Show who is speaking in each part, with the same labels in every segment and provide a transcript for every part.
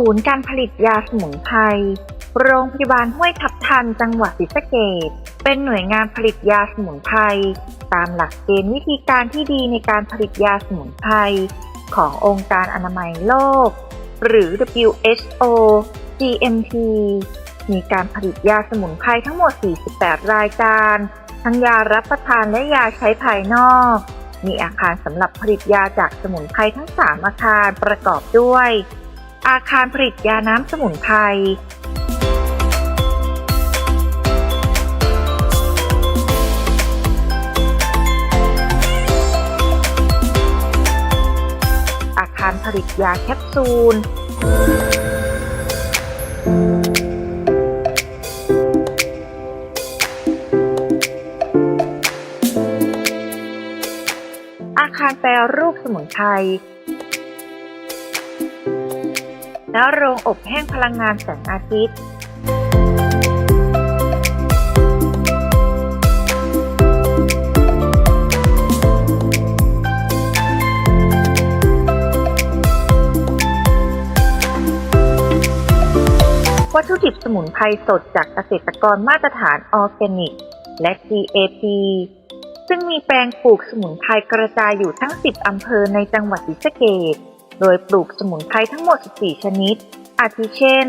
Speaker 1: ศูนย์การผลิตยาสมุนไพร โรงพยาบาลห้วยทับทันจังหวัดศรีสะเกษเป็นหน่วยงานผลิตยาสมุนไพรตามหลักเกณฑ์วิธีการที่ดีในการผลิตยาสมุนไพรขององค์การอนามัยโลก หรือ WHO GMP มีการผลิตยาสมุนไพรทั้งหมด 48 รายการ ทั้งยารับประทานและยาใช้ภายนอก มีอาคารสำหรับผลิตยาจากสมุนไพรทั้ง 3 อาคารประกอบด้วย อาคารผลิตยาน้ำสมุนไพรอาคารผลิตยาแคปซูล อาคารแปรรูปสมุนไพร และโรงอบแห้งพลังงานแสงอาทิตย์วัตถุดิบสมุนไพรสดจากเกษตรกรมาตรฐานออร์แกนิก และ GAP ซึ่งมีแปลงปลูกสมุนไพรกระจายอยู่ทั้ง 10 อำเภอในจังหวัดศรีสะเกษ โดยปลูกสมุนไพรทั้งหมด 14 ชนิด อาทิเช่น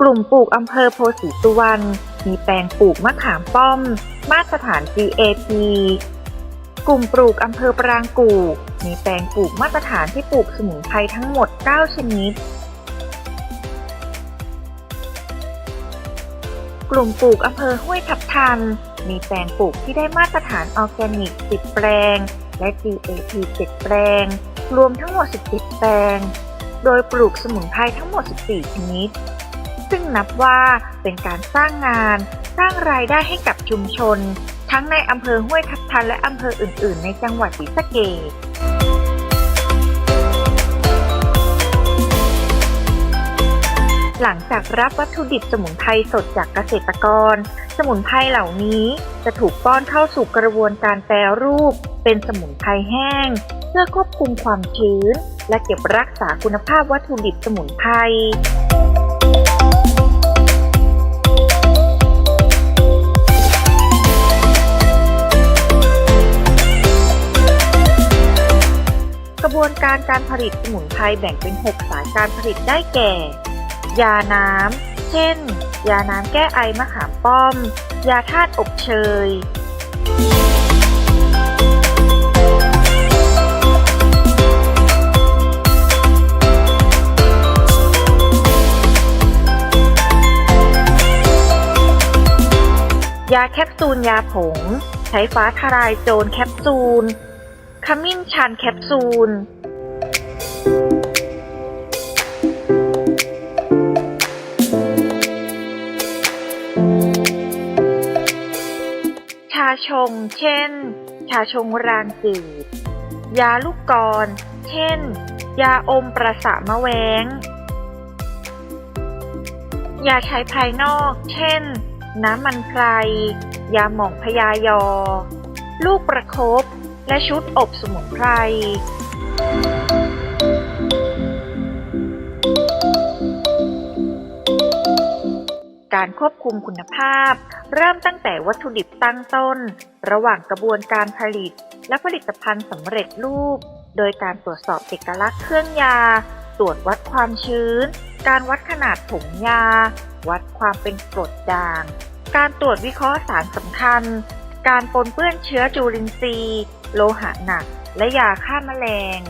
Speaker 1: กลุ่มปลูกอำเภอโพสีสุวรรณ มีแปลงปลูกมะขามป้อม มาตรฐาน GAP กลุ่มปลูกอำเภอปรางกู่ มีแปลงปลูกมาตรฐานที่ปลูกสมุนไพรทั้งหมด 9 ชนิด กลุ่มปลูกอำเภอห้วยทับทัน มีแปลงปลูกที่ได้มาตรฐานออร์แกนิก 10 แปลง และ GAP 7 แปลง รวมทั้งหมด 17 แปลง โดยปลูกสมุนไพรทั้งหมด 14 ชนิด ซึ่งนับว่าเป็นการสร้างงาน สร้างรายได้ให้กับชุมชน ทั้งในอำเภอห้วยทับทันและอำเภออื่น ๆ ในจังหวัดศรีสะเกษ หลังจากรับวัตถุดิบสมุนไพรสดจากเกษตรกร สมุนไพรเหล่านี้จะถูกป้อนเข้าสู่กระบวนการแปรรูป เป็นสมุนไพรแห้ง เพื่อควบคุมความชื้น และเก็บรักษาคุณภาพวัตถุดิบสมุนไพรกระบวนการการผลิตสมุนไพรแบ่งเป็น 6 สายการผลิตได้แก่ ยาน้ำ เช่น ยาน้ำแก้ไอมะขามป้อม ยาธาตุอบเชย ยาแคปซูลยาผง ใช้ฟ้าทลายโจรแคปซูล ขมิ้นชันแคปซูล ชง เช่น ชาชงรางจืด ยาลูกกร เช่น ยาอมประสามะแวง ยาใช้ภายนอก เช่น น้ำมันไพร ยาหม่องพยายอ ลูกประคบและชุดอบสมุนไพร การควบคุมคุณภาพ เริ่มตั้งแต่วัตถุดิบตั้งต้น ระหว่างกระบวนการผลิต และผลิตภัณฑ์สำเร็จรูป โดยการตรวจสอบเอกลักษณ์เครื่องยา ตรวจวัดความชื้น การวัดขนาดผงยา วัดความเป็นกรดด่าง การตรวจวิเคราะห์สารสำคัญ การปนเปื้อนเชื้อจุลินทรีย์ โลหะหนัก และยาฆ่าแมลง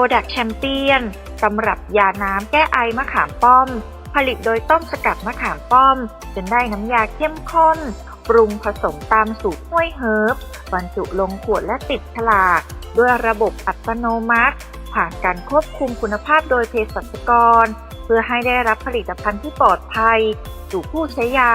Speaker 1: Product Champion สำหรับยาน้ำแก้ไอมะขามป้อม ผลิตโดยต้มสกัดมะขามป้อม จนได้น้ำยาเข้มข้น ปรุงผสมตามสูตรห้วยเฮิร์บบรรจุลงขวดและติดฉลาก ด้วยระบบอัตโนมัติ ผ่านการควบคุมคุณภาพโดยเภสัชกร เพื่อให้ได้รับผลิตภัณฑ์ที่ปลอดภัยสู่ผู้ใช้ยา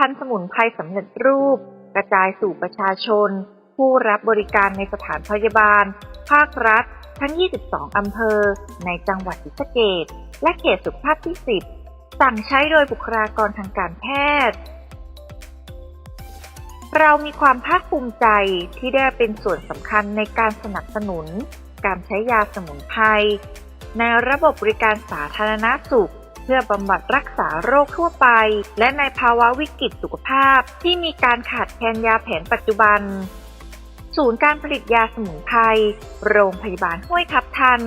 Speaker 1: ภัณฑ์สมุนไพรสำเร็จรูป กระจายสู่ประชาชน ผู้รับบริการในสถานพยาบาล ภาครัฐ ทั้ง 22 อำเภอ ในจังหวัดศรีสะเกษและเขตสุขภาพที่ 10 สั่งใช้โดยบุคลากรทางการแพทย์ เรามีความภาคภูมิใจที่ได้เป็นส่วนสำคัญในการสนับสนุน การใช้ยาสมุนไพรในระบบบริการสาธารณสุข เพื่อบำบัดรักษาโรคทั่วไป และในภาวะวิกฤตสุขภาพ ที่มีการขาดแคลนยาแผนปัจจุบัน ศูนย์การผลิตยาสมุนไพรโรงพยาบาลห้วยทับทัน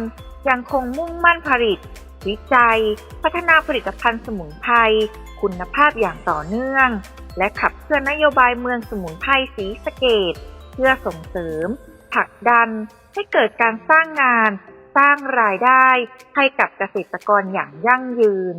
Speaker 1: ยังคงมุ่งมั่นผลิต วิจัย พัฒนาผลิตภัณฑ์สมุนไพรคุณภาพอย่างต่อเนื่อง และขับเคลื่อนนโยบายเมืองสมุนไพรศรีสเกดเพื่อส่งเสริมผลักดันให้เกิดการสร้างงาน สร้างรายได้ให้กับเกษตรกรอย่างยั่งยืน